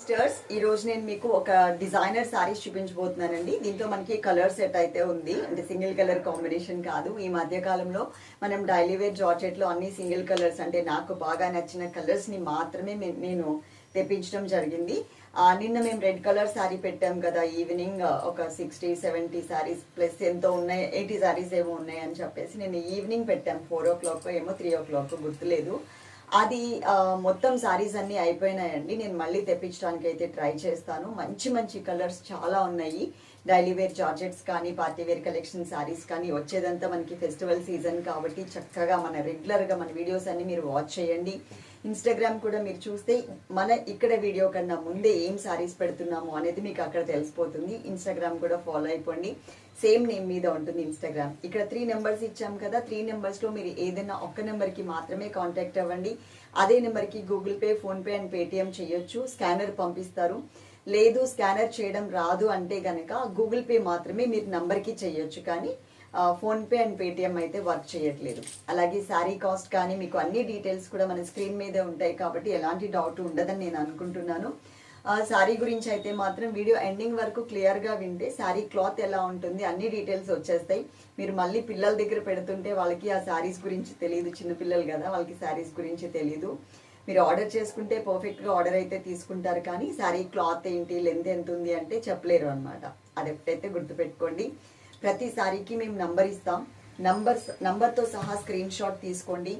Sisters ఈ రోజు నేను మీకు ఒక డిజైనర్ సారీస్ చూపించబోతున్నానండి. దీంతో మనకి కలర్ సెట్ అయితే ఉంది. అంటే సింగిల్ కలర్ కాంబినేషన్ కాదు. ఈ మధ్య కాలంలో మనం డైలీ వేర్ జార్జెట్లో అన్ని సింగిల్ కలర్స్ అంటే నాకు బాగా నచ్చిన కలర్స్ని మాత్రమే మే- నేను తెప్పించడం జరిగింది. నిన్న మేము రెడ్ కలర్ శారీ పెట్టాం కదా. ఈవినింగ్ ఒక సిక్స్టీ సెవెంటీ శారీస్ ప్లస్ ఎంతో ఉన్నాయి ఎయిటీ శారీస్ ఏమో ఉన్నాయి అని చెప్పేసి నేను ఈవినింగ్ పెట్టాం. ఫోర్ ఓ క్లాక్ ఏమో త్రీ ఓ క్లాక్ గుర్తులేదు. అది మొత్తం సారీస్ అన్ని అయిపోయినాయండి. నేను మళ్ళీ తెప్పించడానికి అయితే ట్రై చేస్తాను. మంచి మంచి కలర్స్ చాలా ఉన్నాయి. డైలీ వేర్ జార్జెట్స్ కానీ పార్టీ వేర్ కలెక్షన్ శారీస్ కానీ వచ్చేదంతా మనకి ఫెస్టివల్ సీజన్ కాబట్టి చక్కగా మన రెగ్యులర్గా మన వీడియోస్ అన్ని మీరు వాచ్ చేయండి. ఇన్స్టాగ్రామ్ కూడా మీరు చూస్తే మన ఇక్కడ వీడియో కన్నా ముందే ఏం శారీస్ పెడుతున్నాము అనేది మీకు అక్కడ తెలిసిపోతుంది. ఇన్స్టాగ్రామ్ కూడా ఫాలో అయిపోండి. సేమ్ నేమ్ మీద ఉంటుంది ఇన్స్టాగ్రామ్. ఇక్కడ త్రీ నెంబర్స్ ఇచ్చాం కదా త్రీ నెంబర్స్లో మీరు ఏదైనా ఒక్క నెంబర్కి మాత్రమే కాంటాక్ట్ అవ్వండి. అదే నెంబర్కి Google Pay PhonePe and Paytm చేయొచ్చు. స్కానర్ పంపిస్తారు. లేదు స్కానర్ చేయడం రాదు అంటే కనుక గూగుల్ పే మాత్రమే మీరు నంబర్కి చేయొచ్చు. కానీ ఫోన్పే అండ్ పేటిఎం అయితే వర్క్ చేయట్లేదు. అలాగే శారీ కాస్ట్ కానీ మీకు అన్ని డీటెయిల్స్ కూడా మన స్క్రీన్ మీదే ఉంటాయి కాబట్టి ఎలాంటి డౌట్ ఉండదని నేను అనుకుంటున్నాను. ఆ, శారీ గురించి అయితే మాత్రం వీడియో ఎండింగ్ వరకు క్లియర్గా వింటే శారీ క్లాత్ ఎలా ఉంటుంది అన్ని డీటెయిల్స్ వచ్చేస్తాయి. మీరు మళ్ళీ పిల్లల దగ్గర పెడుతుంటే వాళ్ళకి ఆ శారీస్ గురించి తెలియదు చిన్నపిల్లలు కదా వాళ్ళకి శారీస్ గురించి తెలియదు మీరు ఆర్డర్ చేసుకుంటే పర్ఫెక్ట్గా ఆర్డర్ అయితే తీసుకుంటారు కానీ శారీ క్లాత్ ఏంటి లెంత్ ఎంత ఉంది అంటే చెప్పలేరు అనమాట అది ఎప్పుడైతే గుర్తుపెట్టుకోండి. ప్రతి శారీకి మేము నంబర్ ఇస్తాం. నంబర్స్ నంబర్తో సహా స్క్రీన్ షాట్ తీసుకోండి.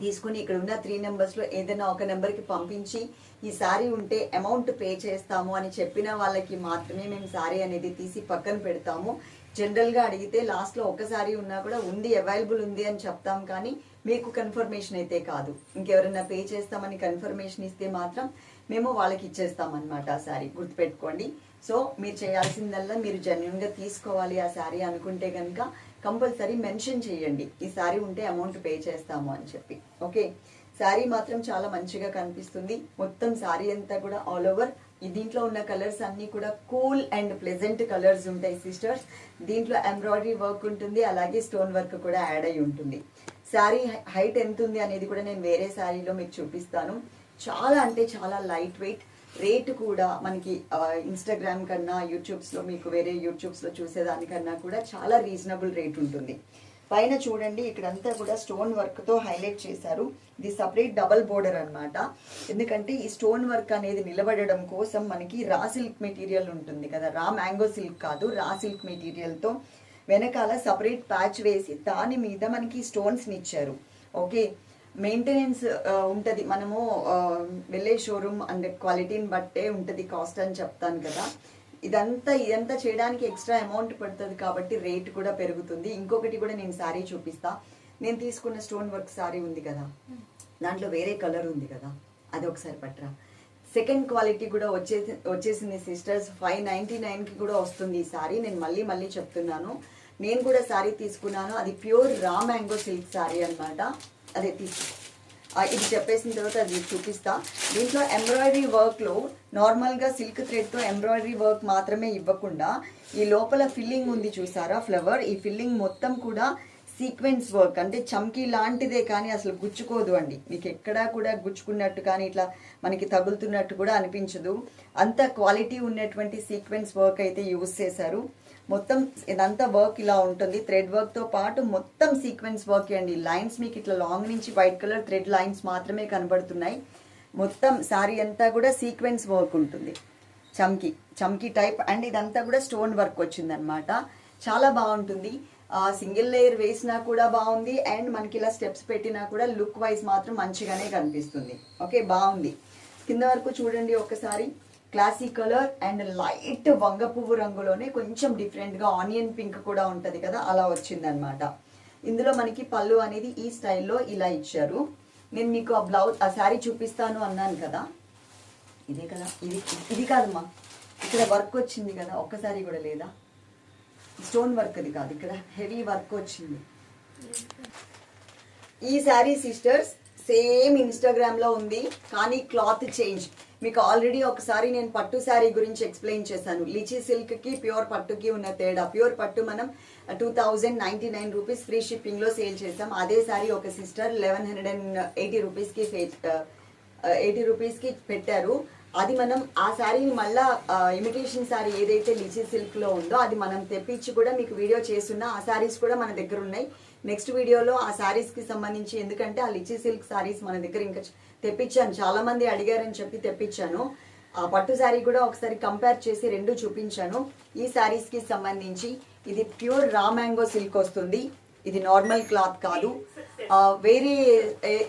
తీసుకుని ఇక్కడ ఉన్న త్రీ నెంబర్స్లో ఏదైనా ఒక నెంబర్కి పంపించి ఈ శారీ ఉంటే అమౌంట్ పే చేస్తాము అని చెప్పిన వాళ్ళకి మాత్రమే మేము శారీ అనేది తీసి పక్కన పెడతాము. జనరల్గా అడిగితే లాస్ట్లో ఒక శారీ ఉన్నా కూడా ఉంది అవైలబుల్ ఉంది అని చెప్తాం కానీ మీకు కన్ఫర్మేషన్ అయితే కాదు. ఇంకెవరైనా పే చేస్తామని కన్ఫర్మేషన్ ఇస్తే మాత్రం మేము వాళ్ళకి ఇచ్చేస్తామన్నమాట ఆ శారీ గుర్తుపెట్టుకోండి. సో మీరు చేయాల్సిందల్లా మీరు జెన్యున్గా తీసుకోవాలి ఆ శారీ అనుకుంటే కనుక కంపల్సరీ మెన్షన్ చేయండి. ఈ శారీ ఉంటే అమౌంట్ పే చేస్తాము అని చెప్పి. ఓకే శారీ మాత్రం చాలా మంచిగా కనిపిస్తుంది. మొత్తం శారీ అంతా కూడా ఆల్ ఓవర్ దీంట్లో ఉన్న కలర్స్ అన్ని కూడా కూల్ అండ్ ప్లెజెంట్ కలర్స్ ఉంటాయి సిస్టర్స్ దీంట్లో ఎంబ్రాయిడరీ వర్క్ ఉంటుంది అలాగే స్టోన్ వర్క్ కూడా యాడ్ అయి ఉంటుంది. శారీ హైట్ ఎంత ఉంది అనేది కూడా నేను వేరే శారీలో మీకు చూపిస్తాను. చాలా అంటే చాలా లైట్ వెయిట్ రేట్ కూడా మనకి ఇన్స్టాగ్రామ్ కన్నా యూట్యూబ్స్లో మీకు వేరే యూట్యూబ్స్లో చూసేదానికన్నా కూడా చాలా రీజనబుల్ రేట్ ఉంటుంది. పైన చూడండి ఇక్కడంతా కూడా స్టోన్ వర్క్తో హైలైట్ చేశారు. ఇది సపరేట్ డబల్ బోర్డర్ అన్నమాట. ఎందుకంటే ఈ స్టోన్ వర్క్ అనేది నిలబడడం కోసం మనకి రా సిల్క్ మెటీరియల్ ఉంటుంది కదా. రా మ్యాంగో సిల్క్ కాదు రా సిల్క్ మెటీరియల్తో వెనకాల సపరేట్ ప్యాచ్ వేసి దాని మీద మనకి స్టోన్స్ని ఇచ్చారు. ఓకే మెయింటెనెన్స్ ఉంటుంది. మనము uh, వెళ్ళే షోరూమ్ అండ్ క్వాలిటీని బట్టే ఉంటుంది కాస్ట్ అని చెప్తాను కదా. ఇదంతా ఇదంతా చేయడానికి ఎక్స్ట్రా అమౌంట్ పడుతుంది కాబట్టి రేట్ కూడా పెరుగుతుంది. ఇంకొకటి కూడా నేను శారీ చూపిస్తా. నేను తీసుకున్న స్టోన్ వర్క్ శారీ ఉంది కదా. దాంట్లో వేరే కలర్ ఉంది కదా. అది ఒకసారి పట్రా సెకండ్ క్వాలిటీ కూడా వచ్చేసి వచ్చేసింది సిస్టర్స్ ఫైవ్ నైంటీ నైన్కి కూడా వస్తుంది ఈ శారీ నేను మళ్ళీ మళ్ళీ చెప్తున్నాను. నేను కూడా శారీ తీసుకున్నాను. అది pure raw mango silk sari అన్నమాట. అదే తీసు ఇది చెప్పేసిన తర్వాత అది చూపిస్తా. దీంట్లో ఎంబ్రాయిడరీ వర్క్లో నార్మల్గా సిల్క్ థ్రెడ్తో ఎంబ్రాయిడరీ వర్క్ మాత్రమే ఇవ్వకుండా ఈ లోపల ఫిల్లింగ్ ఉంది చూసారా ఫ్లవర్ ఈ ఫిల్లింగ్ మొత్తం కూడా సీక్వెన్స్ వర్క్ అంటే చమ్కీ లాంటిదే కానీ అసలు గుచ్చుకోదు అండి. మీకు ఎక్కడా కూడా గుచ్చుకున్నట్టు కానీ ఇట్లా మనకి తగులుతున్నట్టు కూడా అనిపించదు. అంత క్వాలిటీ ఉన్నటువంటి సీక్వెన్స్ వర్క్ అయితే యూస్ చేశారు. మొత్తం ఇదంతా వర్క్ ఇలా ఉంటుంది. థ్రెడ్ వర్క్తో పాటు మొత్తం సీక్వెన్స్ వర్క్ అండి. లైన్స్ మీకు ఇట్లా లాంగ్ నుంచి వైట్ కలర్ థ్రెడ్ లైన్స్ మాత్రమే కనబడుతున్నాయి. మొత్తం సారీ అంతా కూడా సీక్వెన్స్ వర్క్ ఉంటుంది. చమ్కి చమ్కి టైప్ అండ్ ఇదంతా కూడా స్టోన్ వర్క్ వచ్చిందనమాట చాలా బాగుంటుంది. సింగిల్ లేయర్ వేసినా కూడా బాగుంది అండ్ మనకి ఇలా స్టెప్స్ పెట్టినా కూడా లుక్ వైజ్ మాత్రం మంచిగానే కనిపిస్తుంది. ఓకే బాగుంది. కింద వరకు చూడండి ఒకసారి క్లాసీ కలర్ అండ్ లైట్ వంగ పువ్వు రంగులోనే కొంచెం డిఫరెంట్గా ఆనియన్ పింక్ కూడా ఉంటుంది కదా అలా వచ్చిందనమాట ఇందులో మనకి పళ్ళు అనేది ఈ స్టైల్లో ఇలా ఇచ్చారు. నేను మీకు ఆ బ్లౌజ్ ఆ శారీ చూపిస్తాను అన్నాను కదా. ఇదే కదా ఇది ఇది కాదమ్మా. ఇక్కడ వర్క్ వచ్చింది కదా ఒక్కసారి కూడా లేదా? స్టోన్ వర్క్ అది కాదు ఇక్కడ హెవీ వర్క్ వచ్చింది. ఈ శారీ సిస్టర్స్ సేమ్ ఇన్స్టాగ్రామ్లో ఉంది కానీ క్లాత్ చేంజ్. మీకు ఆల్రెడీ ఒకసారి నేను పట్టు శారీ గురించి ఎక్స్ప్లెయిన్ చేశాను. లిచీ సిల్క్కి ప్యూర్ పట్టుకి ఉన్న తేడా. ప్యూర్ పట్టు మనం two thousand ninety nine rupees free షిప్పింగ్లో సేల్ చేసాం అదే శారీ ఒక sister eleven hundred and eighty రూపీస్కి ఎయిటీ రూపీస్కి పెట్టారు. అది మనం ఆ శారీని మళ్ళా ఇమిటేషన్ శారీ ఏదైతే లిచీ సిల్క్లో ఉందో అది మనం తెప్పించి కూడా మీకు వీడియో చేస్తున్నా ఆ శారీస్ కూడా మన దగ్గర ఉన్నాయి. నెక్స్ట్ వీడియోలో ఆ శారీస్కి సంబంధించి ఎందుకంటే ఆ లిచీ సిల్క్ శారీస్ మన దగ్గర ఇంకా తెప్పించాను. చాలామంది అడిగారని చెప్పి తెప్పించాను. ఆ పట్టు శారీ కూడా ఒకసారి కంపేర్ చేసి రెండు చూపించాను. ఈ శారీస్కి సంబంధించి ఇది ప్యూర్ రా మ్యాంగో సిల్క్ వస్తుంది. ఇది నార్మల్ క్లాత్ కాదు. వేరే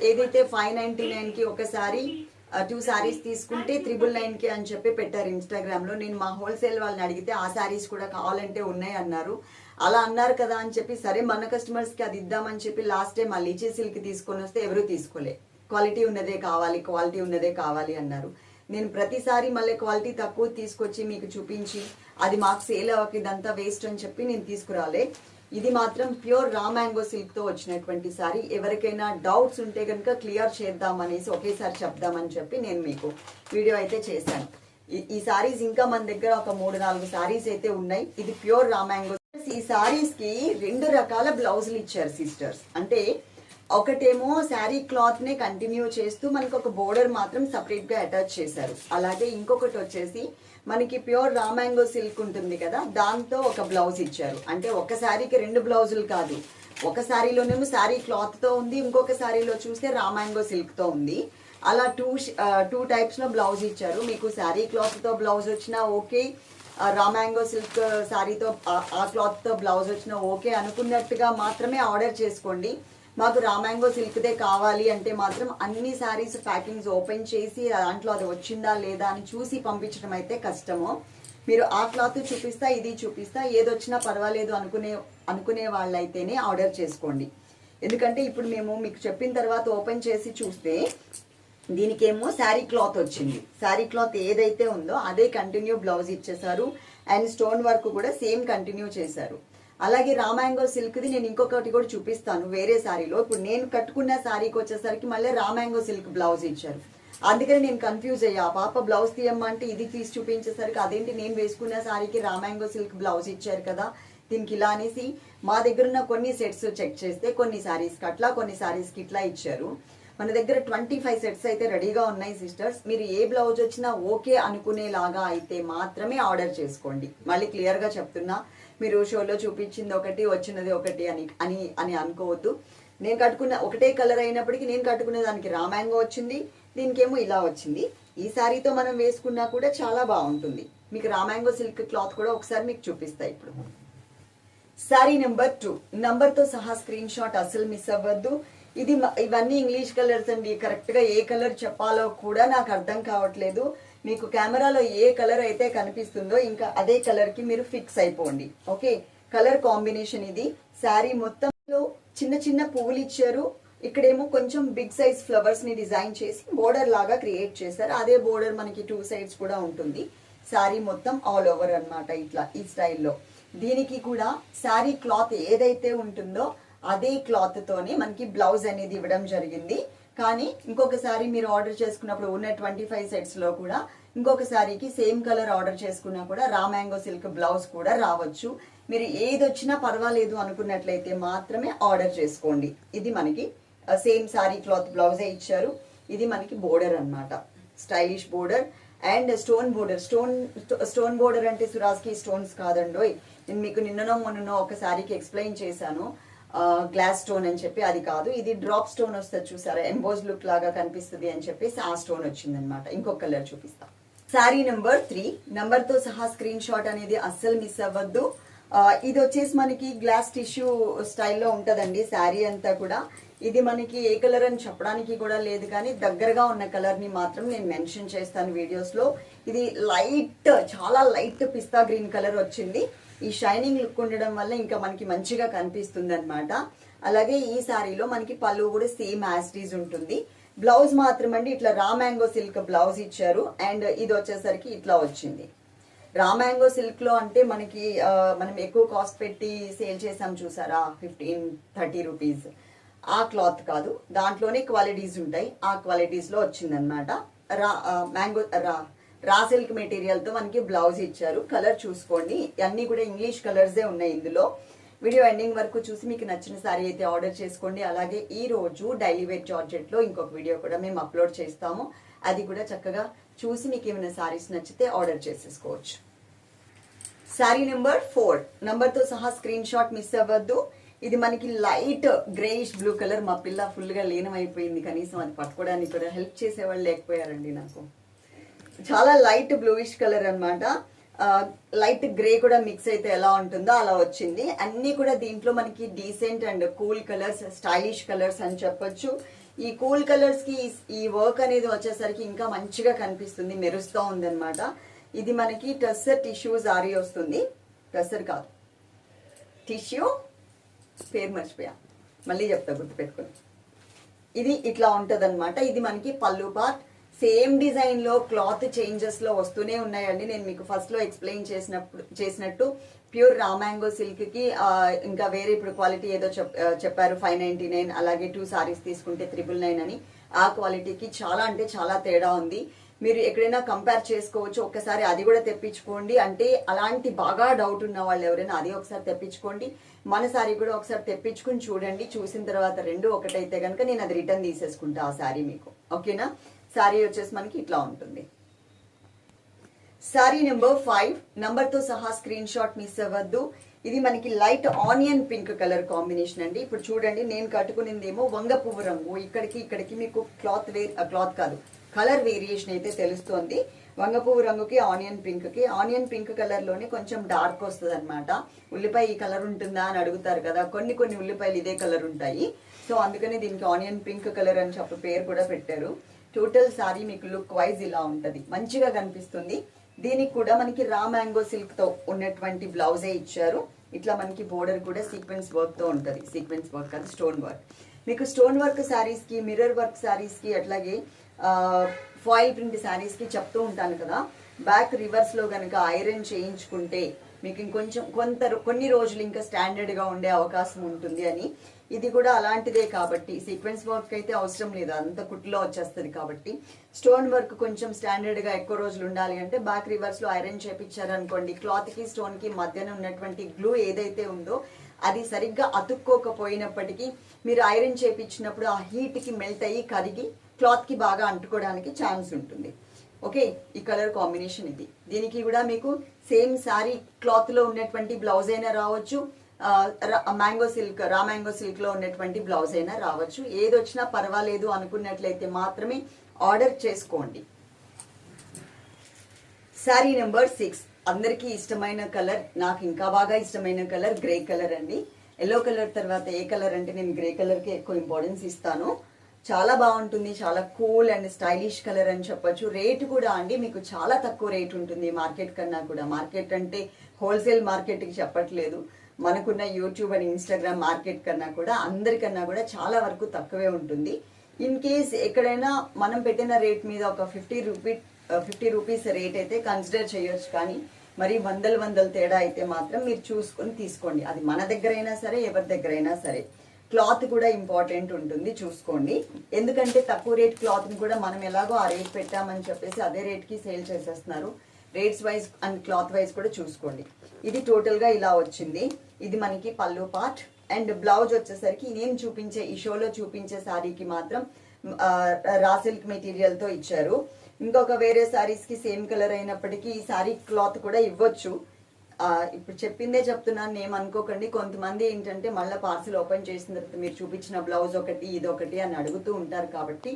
ఏదైతే ఫైవ్ నైన్టీ నైన్కి ఒకసారి ఒక శారీ టూ శారీస్ తీసుకుంటే త్రిబుల్ నైన్కి అని చెప్పి పెట్టారు ఇన్స్టాగ్రామ్లో. నేను మా హోల్సేల్ వాళ్ళని అడిగితే ఆ శారీస్ కూడా కావాలంటే ఉన్నాయి అన్నారు. అలా అన్నారు కదా అని చెప్పి సరే మన కస్టమర్స్కి అది ఇద్దామని చెప్పి లాస్ట్ టైం ఆ లీచీ సిల్క్ తీసుకొని వస్తే ఎవరూ తీసుకోలే. క్వాలిటీ ఉన్నదే కావాలి క్వాలిటీ ఉన్నదే కావాలి అన్నారు. నేను ప్రతిసారి మళ్ళీ క్వాలిటీ తక్కువ తీసుకొచ్చి మీకు చూపించి అది మాకు సేల్ అవ్వక ఇదంతా వేస్ట్ అని చెప్పి నేను తీసుకురాలే. ఇది మాత్రం ప్యూర్ రా మ్యాంగో సిల్క్తో వచ్చినటువంటి సారీ. ఎవరికైనా డౌట్స్ ఉంటే కనుక క్లియర్ చేద్దాం అనేసి ఒకేసారి చెప్దామని చెప్పి నేను మీకు వీడియో అయితే చేశాను. ఈ- ఈ సారీస్ ఇంకా మన దగ్గర ఒక మూడు నాలుగు సారీస్ అయితే ఉన్నాయి. ఇది ప్యూర్ రా మ్యాంగో. ఈ సారీస్కి రెండు రకాల బ్లౌజులు ఇచ్చారు సిస్టర్స్. అంటే ఒకటేమో శారీ క్లాత్ నే కంటిన్యూ చేస్తూ మనకు ఒక బోర్డర్ మాత్రం సపరేట్గా అటాచ్ చేశారు. అలాగే ఇంకొకటి వచ్చేసి మనకి ప్యూర్ రామాంగో సిల్క్ ఉంటుంది కదా దాంతో ఒక బ్లౌజ్ ఇచ్చారు. అంటే ఒక శారీకి రెండు బ్లౌజులు కాదు. ఒక శారీలోనేమో శారీ క్లాత్తో ఉంది ఇంకొక శారీలో చూస్తే రామాంగో సిల్క్తో ఉంది. అలా టూ టూ టైప్స్లో బ్లౌజ్ ఇచ్చారు. మీకు శారీ క్లాత్తో బ్లౌజ్ వచ్చినా ఓకే రామాంగో సిల్క్ శారీతో ఆ క్లాత్తో బ్లౌజ్ వచ్చినా ఓకే అనుకున్నట్టుగా మాత్రమే ఆర్డర్ చేసుకోండి. మాకు రామాంగో సిల్క్దే కావాలి అంటే మాత్రం అన్ని శారీస్ ప్యాకింగ్స్ ఓపెన్ చేసి దాంట్లో అది వచ్చిందా లేదా అని చూసి పంపించడం అయితే కష్టము. మీరు ఆ క్లాత్ చూపిస్తా ఇది చూపిస్తా ఏదొచ్చినా పర్వాలేదు అనుకునే అనుకునే వాళ్ళైతేనే ఆర్డర్ చేసుకోండి. ఎందుకంటే ఇప్పుడు మేము మీకు చెప్పిన తర్వాత ఓపెన్ చేసి చూస్తే దీనికేమో శారీ క్లాత్ వచ్చింది. శారీ క్లాత్ ఏదైతే ఉందో అదే కంటిన్యూ బ్లౌజ్ ఇచ్చేసారు అండ్ స్టోన్ వర్క్ కూడా సేమ్ కంటిన్యూ చేశారు. అలాగే రామాంగో సిల్క్ది నేను ఇంకొకటి కూడా చూపిస్తాను వేరే శారీలో ఇప్పుడు నేను కట్టుకున్న శారీకి వచ్చేసరికి మళ్ళీ రామాంగో సిల్క్ బ్లౌజ్ ఇచ్చారు. అందుకని నేను కన్ఫ్యూజ్ అయ్యా. పాప బ్లౌజ్ తీయమ్మంటే ఇది తీసి చూపించేసరికి అదేంటి నేను వేసుకున్న శారీకి రామాంగో సిల్క్ బ్లౌజ్ ఇచ్చారు కదా దీనికి ఇలా అనేసి మా దగ్గర ఉన్న కొన్ని సెట్స్ చెక్ చేస్తే కొన్ని శారీస్కి అట్లా కొన్ని శారీస్కి ఇట్లా ఇచ్చారు. మన దగ్గర ట్వంటీ ఫైవ్ సెట్స్ అయితే రెడీగా ఉన్నాయి సిస్టర్స్ మీరు ఏ బ్లౌజ్ వచ్చినా ఓకే అనుకునేలాగా అయితే మాత్రమే ఆర్డర్ చేసుకోండి. మళ్ళీ క్లియర్గా చెప్తున్నా. మీరు షోలో చూపించింది ఒకటి వచ్చినది ఒకటి అని అని అని అనుకోవద్దు. నేను కట్టుకున్న ఒకటే కలర్ అయినప్పటికీ నేను కట్టుకున్న దానికి రామాంగో వచ్చింది దీనికేమో ఇలా వచ్చింది. ఈ శారీతో మనం వేసుకున్నా కూడా చాలా బాగుంటుంది. మీకు రామాంగో సిల్క్ క్లాత్ కూడా ఒకసారి మీకు చూపిస్తా ఇప్పుడు. Sari number two. నంబర్తో సహా స్క్రీన్ షాట్ అసలు మిస్ అవ్వద్దు. ఇది ఇవన్నీ ఇంగ్లీష్ కలర్స్ అండి. కరెక్ట్గా ఏ కలర్ చెప్పాలో కూడా నాకు అర్థం కావట్లేదు. మీకు కెమెరాలో ఏ కలర్ అయితే కనిపిస్తుందో ఇంకా అదే కలర్కి మీరు ఫిక్స్ అయిపోండి. ఓకే? కలర్ కాంబినేషన్ ఇది. శారీ మొత్తంలో చిన్న చిన్న పువ్వులు ఇచ్చారు. ఇక్కడేమో కొంచెం బిగ్ సైజ్ ఫ్లవర్స్ని డిజైన్ చేసి బోర్డర్ లాగా క్రియేట్ చేశారు. అదే బోర్డర్ మనకి టూ సైడ్స్ కూడా ఉంటుంది. శారీ మొత్తం ఆల్ ఓవర్ అన్నమాట ఇట్లా ఈ స్టైల్లో. దీనికి కూడా శారీ క్లాత్ ఏదైతే ఉంటుందో అదే క్లాత్ తోనే మనకి బ్లౌజ్ అనేది ఇవ్వడం జరిగింది. కానీ ఇంకొకసారి మీరు ఆర్డర్ చేసుకున్నప్పుడు ఉన్న ట్వంటీ ఫైవ్ సెట్స్లో కూడా ఇంకొకసారికి సేమ్ కలర్ ఆర్డర్ చేసుకున్నా కూడా రా మ్యాంగో సిల్క్ బ్లౌజ్ కూడా రావచ్చు. మీరు ఏది వచ్చినా పర్వాలేదు అనుకున్నట్లయితే మాత్రమే ఆర్డర్ చేసుకోండి. ఇది మనకి సేమ్ సారీ క్లాత్ బ్లౌజే ఇచ్చారు. ఇది మనకి బోర్డర్ అన్నమాట. Stylish border and stone border. Stone stone border అంటే సురాజ్కి స్టోన్స్ కాదండోయ్. నేను మీకు నిన్ననో మొన్ననో ఒక శారీకి ఎక్స్ప్లెయిన్ చేశాను. గ్లాస్ స్టోన్ అని చెప్పి అది కాదు. ఇది డ్రాప్ స్టోన్ వస్తుంది చూసారా? ఎంబోజ్ లుక్ లాగా కనిపిస్తుంది అని చెప్పేసి ఆ స్టోన్ వచ్చింది అనమాట ఇంకొక కలర్ చూపిస్తా. శారీ నెంబర్ త్రీ నెంబర్తో సహా స్క్రీన్ షాట్ అనేది అస్సలు మిస్ అవ్వద్దు. ఇది వచ్చేసి మనకి గ్లాస్ టిష్యూ స్టైల్లో ఉంటదండి శారీ అంతా కూడా. ఇది మనకి ఏ కలర్ అని చెప్పడానికి కూడా లేదు కానీ దగ్గరగా ఉన్న కలర్ని మాత్రం నేను మెన్షన్ చేస్తాను వీడియోస్లో. ఇది లైట్ చాలా లైట్ పిస్తా గ్రీన్ కలర్ వచ్చింది. ఈ షైనింగ్ లుక్ ఉండడం వల్ల ఇంకా మనకి మంచిగా కనిపిస్తుంది అనమాట అలాగే ఈ శారీలో మనకి పళ్ళు కూడా సేమ్ యాస్టీజ్ ఉంటుంది. బ్లౌజ్ మాత్రం అండి ఇట్లా రా మ్యాంగో సిల్క్ బ్లౌజ్ ఇచ్చారు. అండ్ ఇది వచ్చేసరికి ఇట్లా వచ్చింది. రా మ్యాంగో సిల్క్లో అంటే మనకి మనం ఎక్కువ కాస్ట్ పెట్టి సేల్ చేసాం చూసారా? Fifteen thirty rupees. ఆ క్లాత్ కాదు. దాంట్లోనే క్వాలిటీస్ ఉంటాయి. ఆ క్వాలిటీస్లో వచ్చిందనమాట రా మ్యాంగో రా రా సిల్క్ మెటీరియల్తో మనకి బ్లౌజ్ ఇచ్చారు. కలర్ చూసుకోండి. అన్నీ కూడా ఇంగ్లీష్ కలర్సే ఉన్నాయి ఇందులో. వీడియో ఎండింగ్ వరకు చూసి మీకు నచ్చిన సారీ అయితే ఆర్డర్ చేసుకోండి. అలాగే ఈ రోజు డైలీ వేర్ జార్జెట్లో ఇంకొక వీడియో కూడా మేము అప్లోడ్ చేస్తాము. అది కూడా చక్కగా చూసి మీకు ఏమైనా శారీస్ నచ్చితే ఆర్డర్ చేసేసుకోవచ్చు. శారీ నెంబర్ ఫోర్ నెంబర్తో సహా స్క్రీన్ షాట్ మిస్ అవ్వద్దు. ఇది మనకి లైట్ గ్రేయిష్ బ్లూ కలర్ మా పిల్ల ఫుల్గా లీనమైపోయింది. కనీసం అది పట్టుకోవడానికి కూడా హెల్ప్ చేసేవాళ్ళు లేకపోయారండి నాకు. చాలా లైట్ బ్లూయిష్ కలర్ అన్నమాట. లైట్ గ్రే కూడా మిక్స్ అయితే ఎలా ఉంటుందో అలా వచ్చింది. అన్నీ కూడా దీంట్లో మనకి decent and cool colours stylish colours అని చెప్పొచ్చు. ఈ కూల్ కలర్స్కి ఈ- వర్క్ అనేది వచ్చేసరికి ఇంకా మంచిగా కనిపిస్తుంది మెరుస్తూ ఉందన్నమాట. ఇది మనకి టెస్సర్ టిష్యూ జారీ వస్తుంది. టెస్సర్ కాదు. టిష్యూ పేరు మర్చిపోయా. మళ్ళీ చెప్తా గుర్తుపెట్టుకుని. ఇది ఇట్లా ఉంటుంది ఇది మనకి పళ్ళు పార్ట్ సేమ్ డిజైన్లో క్లాత్ చేంజెస్లో వస్తూనే ఉన్నాయండి. నేను మీకు ఫస్ట్లో ఎక్స్ప్లెయిన్ చేసినప్పుడు చేసినట్టు ప్యూర్ రామాంగో సిల్క్కి ఇంకా వేరే ఇప్పుడు క్వాలిటీ ఏదో చెప్- చెప్పారు ఫైవ్ నైన్టీ నైన్ అలాగే టూ సారీస్ తీసుకుంటే త్రిబుల్ నైన్ అని. ఆ క్వాలిటీకి చాలా అంటే చాలా తేడా ఉంది. మీరు ఎక్కడైనా కంపేర్ చేసుకోవచ్చు ఒక్కసారి అది కూడా తెప్పించుకోండి. అంటే అలాంటి బాగా డౌట్ ఉన్న వాళ్ళు ఎవరైనా అది ఒకసారి తెప్పించుకోండి. మన సారీ కూడా ఒకసారి తెప్పించుకుని చూడండి. చూసిన తర్వాత రెండు ఒకటైతే కనుక నేను అది రిటర్న్ తీసేసుకుంటా ఆ సారీ మీకు. ఓకేనా? శారీ వచ్చేసి మనకి ఇట్లా ఉంటుంది. శారీ నెంబర్ ఫైవ్ నంబర్తో సహా స్క్రీన్ షాట్ మిస్ అవ్వద్దు. ఇది మనకి light onion pink colour combination అండి. ఇప్పుడు చూడండి నేను కట్టుకునిందేమో వంగ పువ్వు రంగు. ఇక్కడికి ఇక్కడికి మీకు క్లాత్ వేర్ క్లాత్ కాదు కలర్ వేరియేషన్ అయితే తెలుస్తోంది. వంగ పువ్వు రంగుకి ఆనియన్ పింక్కి. ఆనియన్ పింక్ కలర్లోనే కొంచెం డార్క్ వస్తుంది అనమాట ఉల్లిపాయ ఈ కలర్ ఉంటుందా అని అడుగుతారు కదా. కొన్ని కొన్ని ఉల్లిపాయలు ఇదే కలర్ ఉంటాయి. సో అందుకని దీనికి ఆనియన్ పింక్ కలర్ అని చెప్పి పేరు కూడా పెట్టారు. టోటల్ సారీ మీకు లుక్ వైజ్ ఇలా ఉంటుంది. మంచిగా కనిపిస్తుంది. దీనికి కూడా మనకి రా మ్యాంగో సిల్క్తో ఉన్నటువంటి బ్లౌజే ఇచ్చారు. ఇట్లా మనకి బోర్డర్ కూడా సీక్వెన్స్ వర్క్తో సీక్వెన్స్ వర్క్ అది స్టోన్ వర్క్ మీకు స్టోన్ వర్క్ శారీస్కి మిర్రర్ వర్క్ శారీస్కి అట్లాగే ఫాయిల్ ప్రింట్ శారీస్కి చెప్తూ ఉంటాను కదా. బ్యాక్ రివర్స్లో గనక ఐరన్ చేయించుకుంటే మీకు ఇంకొంచెం కొంత కొన్ని రోజులు ఇంకా స్టాండర్డ్గా ఉండే అవకాశం ఉంటుంది అని ఇది కూడా అలాంటిదే కాబట్టి సీక్వెన్స్ వర్క్ అయితే అవసరం లేదు. అంత కుట్లో వచ్చేస్తుంది కాబట్టి. స్టోన్ వర్క్ కొంచెం స్టాండర్డ్గా ఎక్కువ రోజులు ఉండాలి అంటే బ్యాక్ రివర్స్లో ఐరన్ చేపించారనుకోండి క్లాత్కి స్టోన్కి మధ్యన ఉన్నటువంటి గ్లూ ఏదైతే ఉందో అది సరిగ్గా అతుక్కోకపోయినప్పటికీ మీరు ఐరన్ చేపించినప్పుడు ఆ హీట్కి మెల్ట్ అయ్యి కరిగి క్లాత్కి బాగా అంటుకోవడానికి ఛాన్స్ ఉంటుంది. ఓకే ఈ కలర్ కాంబినేషన్ ఇది. దీనికి కూడా మీకు సేమ్ శారీ క్లాత్లో ఉన్నటువంటి బ్లౌజ్ అయినా రావచ్చు మ్యాంగో సిల్క్ రా మ్యాంగో సిల్క్లో ఉన్నటువంటి బ్లౌజ్ అయినా రావచ్చు. ఏది వచ్చినా పర్వాలేదు అనుకున్నట్లయితే మాత్రమే ఆర్డర్ చేసుకోండి. శారీ నెంబర్ సిక్స్ అందరికీ ఇష్టమైన కలర్ నాకు ఇంకా బాగా ఇష్టమైన కలర్ గ్రే కలర్ అండి. ఎల్లో కలర్ తర్వాత ఏ కలర్ అంటే నేను గ్రే కలర్కి ఎక్కువ ఇంపార్టెన్స్ ఇస్తాను. చాలా బాగుంటుంది చాలా కూల్ అండ్ స్టైలిష్ కలర్ అని చెప్పొచ్చు. రేట్ కూడా అండి మీకు చాలా తక్కువ రేట్ ఉంటుంది మార్కెట్ కన్నా కూడా. మార్కెట్ అంటే హోల్సేల్ మార్కెట్కి చెప్పట్లేదు. మనకున్న యూట్యూబ్ అండ్ ఇన్స్టాగ్రామ్ మార్కెట్ కన్నా కూడా అందరికన్నా కూడా చాలా వరకు తక్కువే ఉంటుంది. ఇన్ కేస్ ఎక్కడైనా మనం పెట్టిన రేట్ మీద ఒక fifty rupee fifty rupees rate అయితే కన్సిడర్ చేయొచ్చు కానీ మరి వందల వందల తేడా అయితే మాత్రం మీరు చూసుకొని తీసుకోండి. అది మన దగ్గర అయినా సరే ఎవరి దగ్గర అయినా సరే. క్లాత్ కూడా ఇంపార్టెంట్ ఉంటుంది చూసుకోండి. ఎందుకంటే తక్కువ రేట్ క్లాత్ని కూడా మనం ఎలాగో ఆ రేట్ పెట్టామని చెప్పేసి అదే రేట్కి సేల్ చేసేస్తున్నారు. Rates wise and cloth wise కూడా చూసుకోండి. ఇది టోటల్గా ఇలా వచ్చింది. ఇది మనకి పళ్ళు పార్ట్ అండ్ బ్లౌజ్ వచ్చేసరికి నేను చూపించే ఈ షోలో చూపించే శారీకి మాత్రం రా సిల్క్ మెటీరియల్తో ఇచ్చారు. ఇంకొక వేరే శారీస్కి సేమ్ కలర్ అయినప్పటికీ ఈ శారీ క్లాత్ కూడా ఇవ్వచ్చు. ఇప్పుడు చెప్పిందే చెప్తున్నాను నేను అనుకోకండి. కొంతమంది ఏంటంటే మళ్ళీ పార్సిల్ ఓపెన్ చేసిన తర్వాత మీరు చూపించిన బ్లౌజ్ ఒకటి ఇది ఒకటి అని అడుగుతూ ఉంటారు కాబట్టి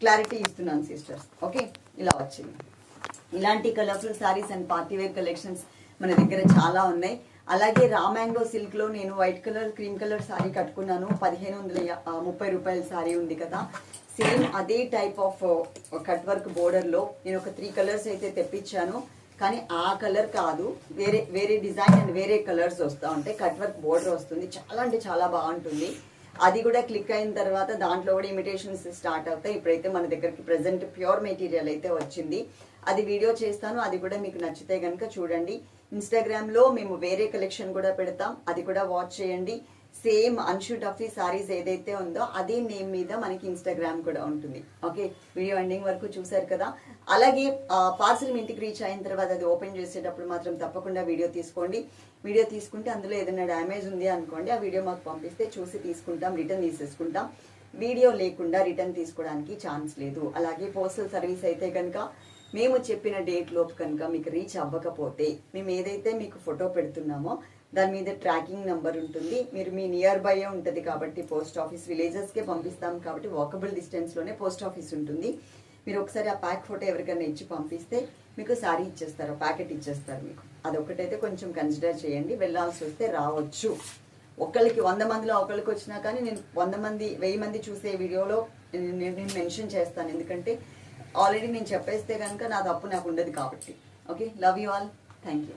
క్లారిటీ ఇస్తున్నాను సిస్టర్స్ ఓకే ఇలా వచ్చింది. ఇలాంటి colourful saris and party wear collections మన దగ్గర చాలా ఉన్నాయి. అలాగే రామాంగో సిల్క్లో నేను white colour cream colour sari కట్టుకున్నాను. పదిహేను వందల యా- ముప్పై రూపాయల శారీ ఉంది కదా. సేమ్ అదే టైప్ ఆఫ్ కట్ వర్క్ బోర్డర్లో నేను ఒక త్రీ కలర్స్ అయితే తెప్పించాను. కానీ ఆ కలర్ కాదు. వేరే వేరే డిజైన్ అండ్ వేరే కలర్స్ వస్తూ ఉంటాయి. కట్ వర్క్ బోర్డర్ వస్తుంది. చాలా అంటే చాలా బాగుంటుంది. అది కూడా క్లిక్ అయిన తర్వాత దాంట్లో కూడా ఇమిటేషన్స్ స్టార్ట్ అవుతాయి. ఇప్పుడైతే మన దగ్గరికి ప్రెసెంట్ ప్యూర్ మెటీరియల్ అయితే వచ్చింది. అది వీడియో చేస్తాను. అది కూడా మీకు నచ్చితే కనుక చూడండి. ఇన్స్టాగ్రామ్లో మేము వేరే కలెక్షన్ కూడా పెడతాం. అది కూడా వాచ్ చేయండి. సేమ్ అన్షు టఫీ సారీస్ ఏదైతే ఉందో అదే నేమ్ మీద మనకి ఇన్స్టాగ్రామ్ కూడా ఉంటుంది. ఓకే వీడియో ఎండింగ్ వరకు చూసారు కదా? అలాగే పార్సల్ ఇంటికి రీచ్ అయిన తర్వాత అది ఓపెన్ చేసేటప్పుడు మాత్రం తప్పకుండా వీడియో తీసుకోండి. వీడియో తీసుకుంటే అందులో ఏదైనా డ్యామేజ్ ఉంది అనుకోండి ఆ వీడియో మాకు పంపిస్తే చూసి తీసుకుంటాం రిటర్న్ తీసేసుకుంటాం. వీడియో లేకుండా రిటర్న్ తీసుకోవడానికి ఛాన్స్ లేదు. అలాగే పోస్టల్ సర్వీస్ అయితే కనుక మేము చెప్పిన డేట్ లోపు కనుక మీకు రీచ్ అవ్వకపోతే మేము ఏదైతే మీకు ఫోటో పెడుతున్నామో దాని మీద ట్రాకింగ్ నెంబర్ ఉంటుంది. మీరు మీ నియర్ బై ఉంటుంది కాబట్టి పోస్ట్ ఆఫీస్ విలేజెస్కే పంపిస్తాం కాబట్టి వాకబుల్ డిస్టెన్స్లోనే పోస్ట్ ఆఫీస్ ఉంటుంది. మీరు ఒకసారి ఆ ప్యాక్ ఫోటో ఎవరికైనా ఇచ్చి పంపిస్తే మీకు శారీ ఇచ్చేస్తారు ప్యాకెట్ ఇచ్చేస్తారు మీకు. అదొకటైతే కొంచెం కన్సిడర్ చేయండి. వెళ్ళాల్సి వస్తే రావచ్చు. ఒకళ్ళకి వంద మందిలో ఒకళ్ళకి వచ్చినా కానీ నేను వంద మంది వెయ్యి మంది చూసే వీడియోలో నేను నేను మెన్షన్ చేస్తాను. ఎందుకంటే ఆల్రెడీ నేను చెప్పేస్తే కనుక నా తప్పు నాకు ఉండదు కాబట్టి. Okay love you all thank you